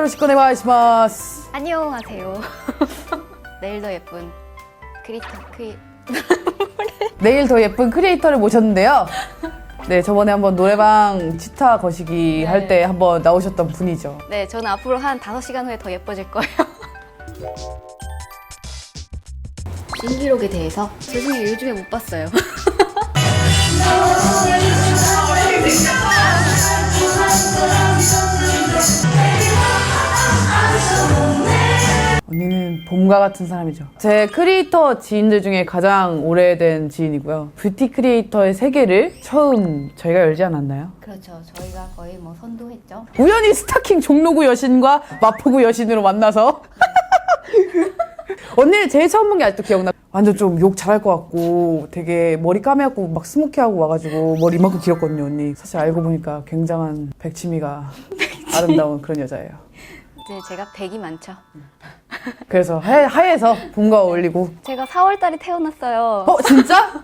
네바이시마스. 안녕하세요. 내일 더 예쁜 크리터 크리 내일 더 예쁜 크리에이터를 모셨는데요. 네, 저번에 한번 노래방 치타 거시기 네. 할때 한번 나오셨던 분이죠. 네, 저는 앞으로 한 5시간 후에 더 예뻐질 거예요. 신기록에 대해서 죄송해요. 요즘에 못 봤어요. 언니는 봄과 같은 사람이죠. 제 크리에이터 지인들 중에 가장 오래된 지인이고요. 뷰티 크리에이터의 세계를 처음 저희가 열지 않았나요? 그렇죠. 저희가 거의 뭐 선도했죠. 우연히 스타킹 종로구 여신과 마포구 여신으로 만나서 언니를 제일 처음 본 게 아직도 기억나. 완전 좀 욕 잘할 것 같고 되게 머리 까매갖고 막 스모키하고 와가지고 머리 이만큼 길었거든요 언니. 사실 알고 보니까 굉장한 백치미가 아름다운 그런 여자예요. 이제 제가 백이 많죠. 그래서 하얘, 하얘서 봄과 어울리고 제가 4월 달에 태어났어요. 어 진짜?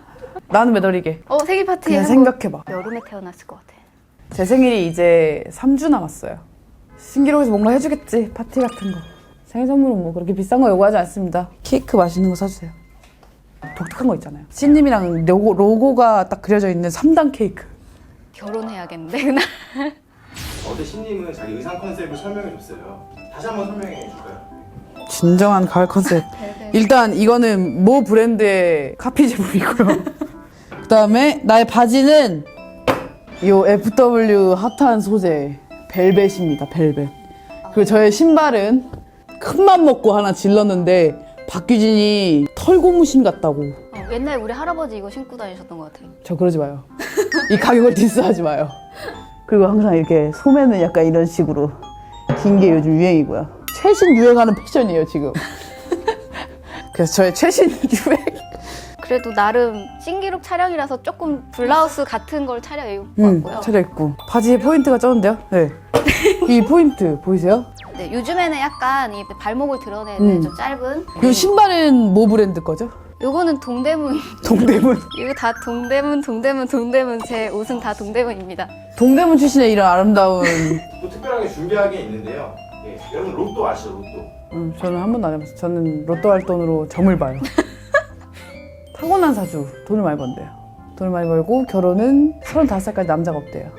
나는 몇 월이게? 어, 생일 파티 그냥 생각해봐. 여름에 태어났을 것 같아. 제 생일이 이제 3주 남았어요. 신기록에서 뭔가 해주겠지. 파티 같은 거. 생일 선물은 뭐 그렇게 비싼 거 요구하지 않습니다. 케이크 맛있는 거 사주세요. 독특한 거 있잖아요. 씨님이랑 로고, 로고가 딱 그려져 있는 3단 케이크. 결혼해야겠는데 그날. 어제 신님은 자기 의상 컨셉을 설명해 줬어요. 다시 한번 설명해 줄까요? 진정한 가을 컨셉. 일단 이거는 모 브랜드의 카피 제품이고요. 그다음에 나의 바지는 요 FW 핫한 소재 벨벳입니다. 벨벳. 그리고 저의 신발은 큰맘 먹고 하나 질렀는데 박규진이 털고무신 같다고. 어, 옛날 우리 할아버지 이거 신고 다니셨던 것 같아요. 저 그러지 마요. 이 가격을 디스하지 마요. 그리고 항상 이렇게 소매는 약간 이런 식으로 긴 게 요즘 유행이고요. 최신 유행하는 패션이에요 지금. 그래서 저의 최신 유행. 그래도 나름 신기록 촬영이라서 조금 블라우스 같은 걸 차려입고 음, 왔고요. 차려입고 바지에 포인트가 쩌는데요. 네. 이 포인트 보이세요? 네, 요즘에는 약간 이 발목을 드러내는 음. 좀 짧은. 이 신발은 뭐 브랜드 거죠? 요거는 동대문. 동대문. 이거 다 동대문, 동대문, 동대문. 제 옷은 다 동대문입니다. 동대문 출신의 이런 아름다운. 또 특별하게 준비한 게 있는데요. 예, 여러분 로또 아시죠? 로또. 음, 저는 한 번도 안 해봤어요. 저는 로또 할 돈으로 점을 봐요. 타고난 사주 돈을 많이 번대요. 돈을 많이 벌고 결혼은 35살까지 남자가 없대요.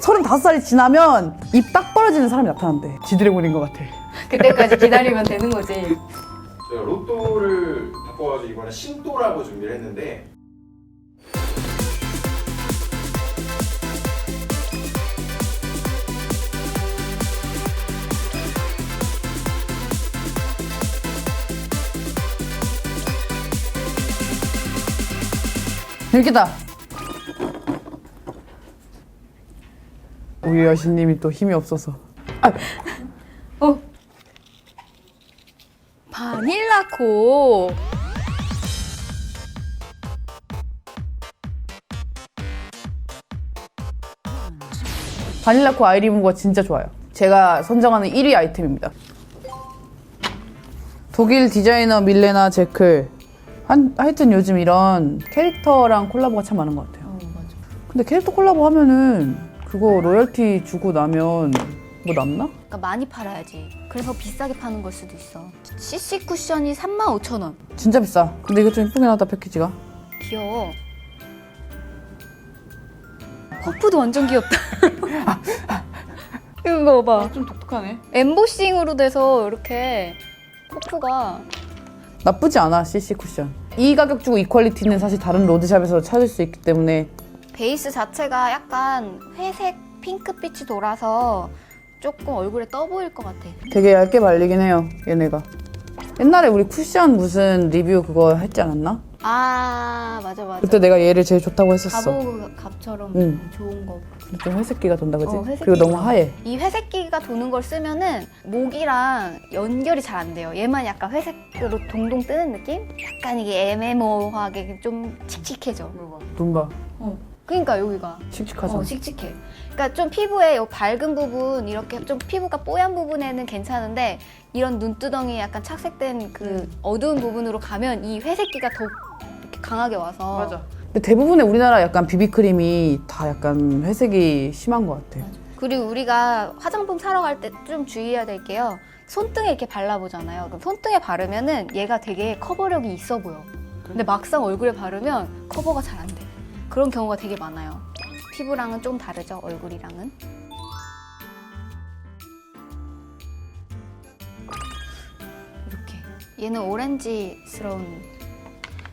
35살이 지나면 입 딱 벌어지는 사람이 나타난대. 지드래곤인 것 같아. 그때까지 기다리면 되는 거지. 제가 로또를 바꿔가지고 이번에 신도라고 준비를 했는데 이렇게다. 우리 여신님이 또 힘이 없어서. 아, 어. 바닐라코. 바닐라코 아이리무가 진짜 좋아요. 제가 선정하는 1위 아이템입니다. 독일 디자이너 밀레나 제클. 한, 하여튼 요즘 이런 캐릭터랑 콜라보가 참 많은 것 같아요. 어, 맞아. 근데 캐릭터 콜라보 하면은 그거 로열티 주고 나면 뭐 남나? 그러니까 많이 팔아야지. 그래서 비싸게 파는 걸 수도 있어. CC 쿠션이 35,000원. 진짜 비싸. 근데 이거 좀 이쁘긴 하다 패키지가. 귀여워. 퍼프도 완전 귀엽다. 이거 봐봐. 좀 독특하네. 엠보싱으로 돼서 이렇게 퍼프가 나쁘지 않아 CC 쿠션. 이 가격 주고 이 퀄리티는 사실 다른 로드샵에서 찾을 수 있기 때문에 베이스 자체가 약간 회색 핑크빛이 돌아서 조금 얼굴에 떠 보일 것 같아. 되게 얇게 발리긴 해요 얘네가. 옛날에 우리 쿠션 무슨 리뷰 그거 했지 않았나? 아 맞아 맞아. 그때 내가 얘를 제일 좋다고 했었어. 가보 갑처럼 응. 좋은 거. 좀 회색기가 돈다 그지? 어, 회색기가 그리고 너무 하얘. 이 회색기가 도는 걸 쓰면은 목이랑 연결이 잘 안 돼요. 얘만 약간 회색으로 동동 뜨는 느낌? 약간 이게 애매모호하게 좀 칙칙해져. 눈 봐. 그러니까 여기가 칙칙하잖아. 어, 칙칙해. 그러니까 좀 피부에 요 밝은 부분 이렇게 좀 피부가 뽀얀 부분에는 괜찮은데 이런 눈두덩이 약간 착색된 그 어두운 부분으로 가면 이 회색기가 더 강하게 와서 근데 대부분의 우리나라 약간 비비크림이 다 약간 회색이 심한 것 같아. 맞아. 그리고 우리가 화장품 사러 갈 때 좀 주의해야 될 게요. 손등에 이렇게 발라보잖아요. 그럼 손등에 바르면은 얘가 되게 커버력이 있어 보여. 근데 막상 얼굴에 바르면 커버가 잘 안 돼. 그런 경우가 되게 많아요. 피부랑은 좀 다르죠, 얼굴이랑은. 이렇게. 얘는 오렌지스러운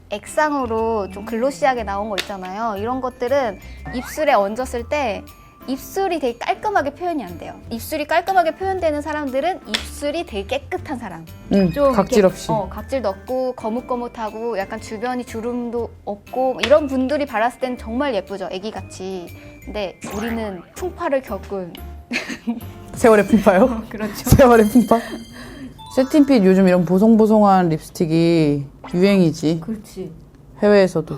액상으로 좀 글로시하게 나온 거 있잖아요. 이런 것들은 입술에 얹었을 때 입술이 되게 깔끔하게 표현이 안 돼요. 입술이 깔끔하게 표현되는 사람들은 입술이 되게 깨끗한 사람. 응, 좀 각질 이렇게, 없이. 어, 각질도 없고 거뭇거뭇하고 약간 주변이 주름도 없고 이런 분들이 발랐을 때는 정말 예쁘죠. 애기같이. 근데 우리는 풍파를 겪은 세월의 풍파요? 그렇죠. 세월의 풍파? 세틴핏 요즘 이런 보송보송한 립스틱이 유행이지. 그렇지. 해외에서도.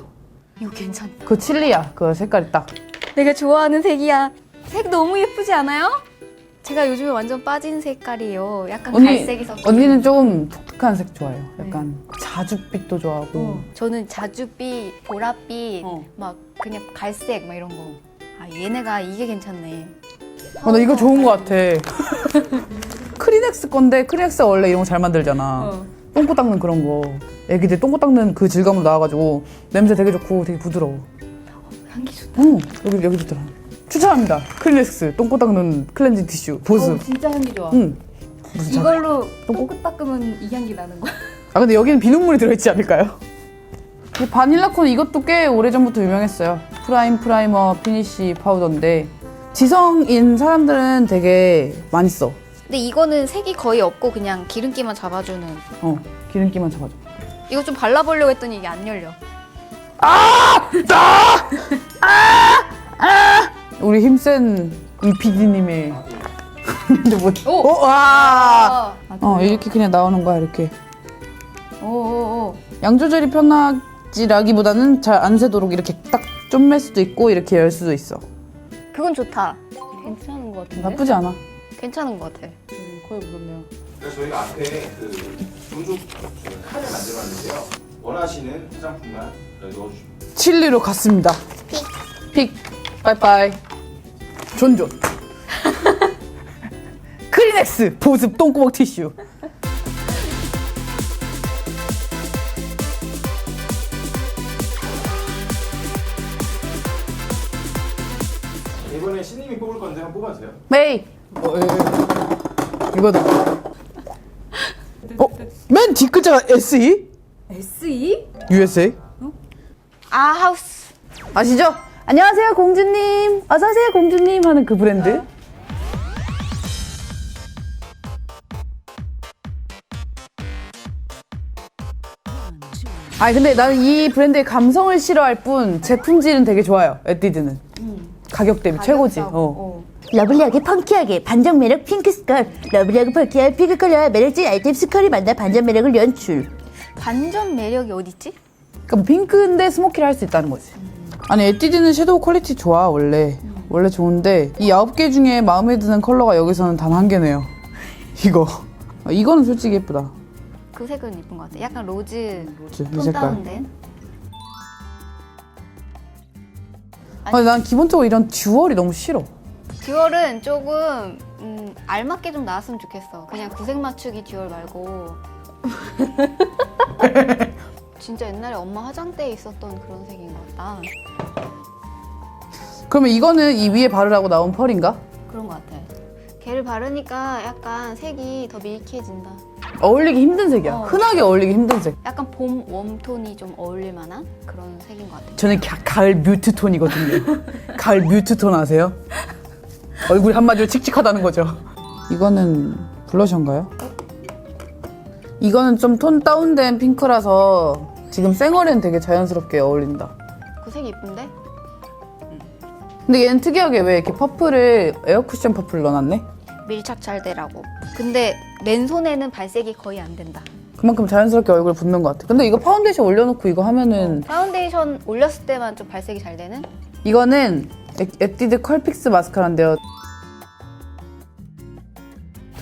이거 괜찮다. 그 칠리야. 그 색깔이 딱. 내가 좋아하는 색이야. 색 너무 예쁘지 않아요? 제가 요즘에 완전 빠진 색깔이에요. 약간 갈색이 섞인. 언니는 좀 독특한 색 좋아해요. 약간 자줏빛도 좋아하고. 어, 저는 자줏빛, 보랏빛, 어. 막 그냥 갈색 막 이런 거. 아 얘네가 이게 괜찮네. 어, 나 이거 좋은 거 같아. 크리넥스 건데 크리넥스 원래 이런 거 잘 만들잖아. 어. 똥꼬 닦는 그런 거. 애기들 똥꼬 닦는 그 질감으로 나와가지고 냄새 되게 좋고 되게 부드러워. 향기 좋다. 응, 여기 여기 좋더라. 추천합니다. 크리넥스 똥꼬 닦는 클렌징 티슈 보습. 진짜 향기 좋아. 응. 무슨 자- 이걸로 똥끝 닦으면 이 향기 나는 거야. 아 근데 여기는 비눗물이 들어있지 않을까요? 이 바닐라콘 이것도 꽤 오래전부터 유명했어요. 프라임 프라이머 피니쉬 파우더인데 지성인 사람들은 되게 많이 써. 근데 이거는 색이 거의 없고 그냥 기름기만 잡아주는. 어, 기름기만 잡아줘. 이거 좀 발라보려고 했더니 이게 안 열려. 우리 힘센 이 PD님의 근데 뭐? 오! 어, 와! 아, 어 이렇게 그냥 나오는 거야 이렇게. 오오오. 양 조절이 편하지라기보다는 잘 안 새도록 이렇게 딱좀맬 수도 있고 이렇게 열 수도 있어. 그건 좋다. 괜찮은 것 같은데? 나쁘지 않아. 괜찮은 것 같아. 거의 묻었네요. 그래서 저희가 앞에 그 종족 칸을 만들었는데요. 원하시는 화장품만 넣어주시면 돼요. 칠리로 갔습니다. 픽. 빠이빠이. 존존. 크리넥스 보습 똥구멍 티슈. 뽑아주세요. 메이. 어, 예, 예. 이거다. 어? 맨 뒷글자가 SE? SE? USA? 아 하우스. 아시죠? 안녕하세요 공주님. 어서오세요 공주님 하는 그 브랜드. 아니 근데 나는 이 브랜드의 감성을 싫어할 뿐 제품질은 되게 좋아요. 에뛰드는 가격 대비 최고지. 어. 러블리하게 펑키하게 반전 매력 핑크 스컬 러블리하고 펑키한 핑크 컬러와 매력적인 아이템 스컬이 만나 반전 매력을 연출 반전 매력이 어디 있지? 그러니까 뭐 핑크인데 스모키를 할 수 있다는 거지. 아니 에뛰드는 섀도우 퀄리티 좋아 원래 원래 좋은데 이 아홉 개 중에 마음에 드는 컬러가 여기서는 단 한 개네요. 이거 아, 이거는 솔직히 예쁘다. 그 색은 예쁜 것 같아. 약간 로즈 로즈, 이톤 색깔. 다운된. 아니 난 기본적으로 이런 듀얼이 너무 싫어. 듀얼은 조금 음, 알맞게 좀 나왔으면 좋겠어. 그냥 구색 맞추기 듀얼 말고. 진짜 옛날에 엄마 화장대에 있었던 그런 색인 것 같다. 그러면 이거는 이 위에 바르라고 나온 펄인가? 그런 것 같아. 걔를 바르니까 약간 색이 더 밀키해진다. 어울리기 힘든 색이야. 어. 흔하게 어울리기 힘든 색. 약간 봄 웜톤이 좀 어울릴 만한 그런 색인 것 같아. 저는 가, 가을 뮤트 톤이거든요. 가을 뮤트 톤 아세요? 얼굴이 한마디로 칙칙하다는 거죠. 이거는 블러셔인가요? 이거는 좀 톤 다운된 핑크라서 지금 쌩얼엔 되게 자연스럽게 어울린다. 그 색이 이쁜데? 근데 얘는 특이하게 왜 이렇게 퍼플을 에어쿠션 퍼플 넣어놨네? 밀착 잘 되라고. 근데 맨손에는 발색이 거의 안 된다. 그만큼 자연스럽게 얼굴 붓는 것 같아. 근데 이거 파운데이션 올려놓고 이거 하면은 파운데이션 올렸을 때만 좀 발색이 잘 되는? 이거는 에- 에뛰드 컬픽스 마스카라인데요.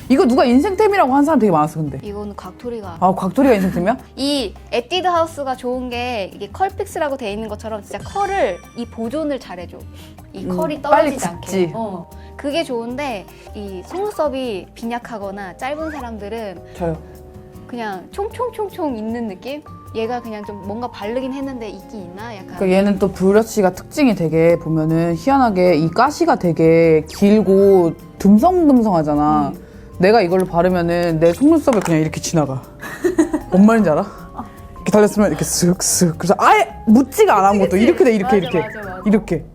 이거 누가 인생템이라고 한 사람 되게 많았어 근데. 이거는 곽토리가 아 곽토리가 인생템이야? 이 에뛰드 하우스가 좋은 게 이게 컬픽스라고 돼 있는 것처럼 진짜 컬을 이 보존을 잘해줘. 이 음, 컬이 빨리 떨어지지 굳지. 않게. 어. 그게 좋은데 이 속눈썹이 빈약하거나 짧은 사람들은 저요. 그냥 총총총총 있는 느낌? 얘가 그냥 좀 뭔가 바르긴 했는데 있긴 있나? 약간 그러니까 얘는 또 브러쉬가 특징이 되게 보면은 희한하게 이 가시가 되게 길고 듬성듬성하잖아. 내가 이걸로 바르면은 내 속눈썹에 그냥 이렇게 지나가. 뭔 말인지 알아? 이렇게 달렸으면 이렇게 쓱쓱. 그래서 아예 묻지가 않아 아무것도 이렇게 돼 이렇게 맞아, 이렇게 맞아, 맞아. 이렇게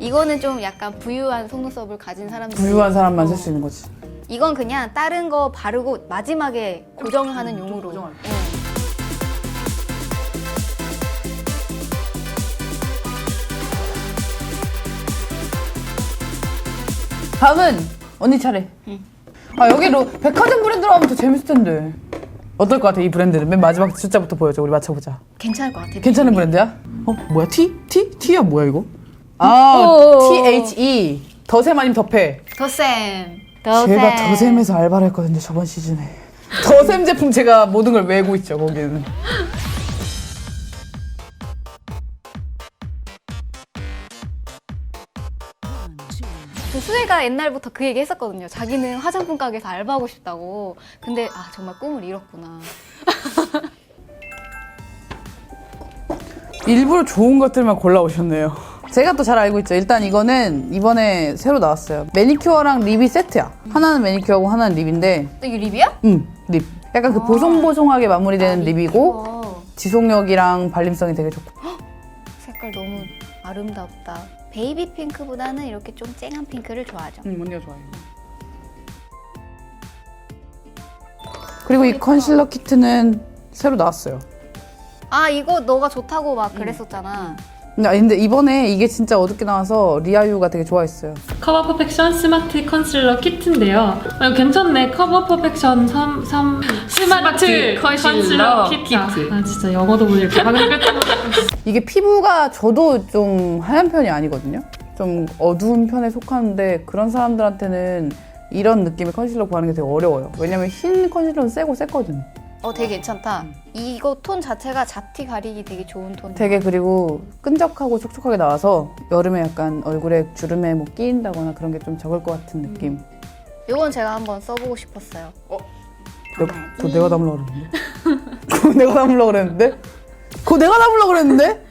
이거는 좀 약간 부유한 속눈썹을 가진 사람들 부유한 사람만 쓸 수 있는 거지. 이건 그냥 다른 거 바르고 마지막에 고정하는 용으로 고정할 응. 다음은 언니 차례. 아 여기로 백화점 브랜드로 하면 더 재밌을 텐데. 어떨 것 같아 이 브랜드는? 맨 마지막 숫자부터 보여줘. 우리 맞춰보자. 괜찮을 것 같아 괜찮은 브랜드야? 어 뭐야 T? T? T야 뭐야 이거? 아 오. T H E 더샘 아니면 더페. 더쌤 더쌤 제가 더샘에서 알바를 했거든요 저번 시즌에. 더샘 제품 제가 모든 걸 외고 있죠 거기는. 그 수혜가 옛날부터 그 얘기 했었거든요 자기는 화장품 가게에서 알바하고 싶다고 근데 아 정말 꿈을 이뤘구나 일부러 좋은 것들만 골라오셨네요. 제가 또 잘 알고 있죠. 일단 이거는 이번에 새로 나왔어요. 매니큐어랑 립이 세트야. 하나는 매니큐어고 하나는 립인데, 또 이게 립이야? 음, 립. 약간 그 보송보송하게 마무리되는 립이고, 어, 지속력이랑 발림성이 되게 좋고. 색깔 너무 아름답다. 베이비 핑크보다는 이렇게 좀 쨍한 핑크를 좋아하죠. 응, 언니가 좋아해. 그리고 이 컨실러 키트는 새로 나왔어요. 아 이거 너가 좋다고 막 그랬었잖아 근데, 아니, 근데 이번에 이게 진짜 어둡게 나와서 리아유가 되게 좋아했어요. 커버 퍼펙션 스마트 컨실러 키트인데요. 어, 괜찮네. 커버 퍼펙션 3, 3 스마트, 컨실러, 키트. 아 진짜 영어도 못 읽고 방금 뺐던 이게 피부가 저도 좀 하얀 편이 아니거든요. 좀 어두운 편에 속하는데 그런 사람들한테는 이런 느낌의 컨실러 구하는 게 되게 어려워요. 왜냐면 흰 컨실러는 세고 셌거든. 어 되게 괜찮다 이거 톤 자체가 잡티 가리기 되게 좋은 톤 되게 그리고 끈적하고 촉촉하게 나와서 여름에 약간 얼굴에 주름에 뭐 끼인다거나 그런 게 좀 적을 것 같은 느낌. 이건 제가 한번 써보고 싶었어요 내, 그거 내가 담으려고 그랬는데? 그거 내가 담으려고 그랬는데? 그거 내가 담으려고 그랬는데?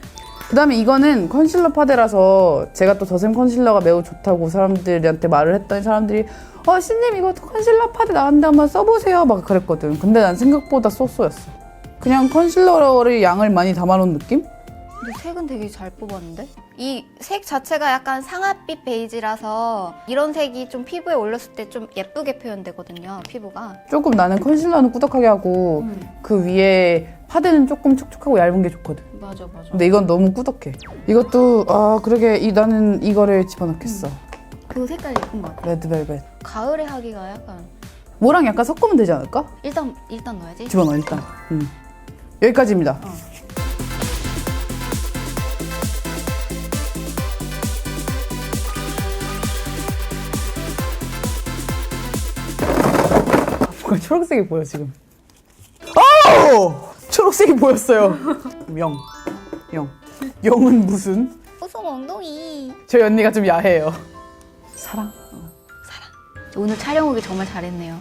그 다음에 이거는 컨실러 파데라서 제가 또 더샘 컨실러가 매우 좋다고 사람들한테 말을 했더니 사람들이 어 신님 이거 컨실러 파데 나왔는데 한번 써보세요 막 그랬거든 근데 난 생각보다 쏘쏘였어 그냥 컨실러를 양을 많이 담아놓은 느낌? 근데 색은 되게 잘 뽑았는데? 이 색 자체가 약간 상아빛 베이지라서 이런 색이 좀 피부에 올렸을 때 좀 예쁘게 표현되거든요 피부가 조금 나는 컨실러는 꾸덕하게 하고 음. 그 위에 파데는 조금 촉촉하고 얇은 게 좋거든 맞아 맞아 근데 이건 너무 꾸덕해 이것도 아 그러게 이, 나는 이거를 집어넣겠어 그 색깔 예쁜 것 같아 레드벨벳 가을에 하기가 약간 뭐랑 약간 섞으면 되지 않을까? 일단 일단 넣어야지 집어넣어 일단 음. 여기까지입니다. 뭔가 초록색이 보여 지금? 오! 초록색이 보였어요? 영 영. 영은 무슨? 호송 엉덩이. 저희 언니가 좀 야해요. 사랑. 오늘 촬영 오기 정말 잘했네요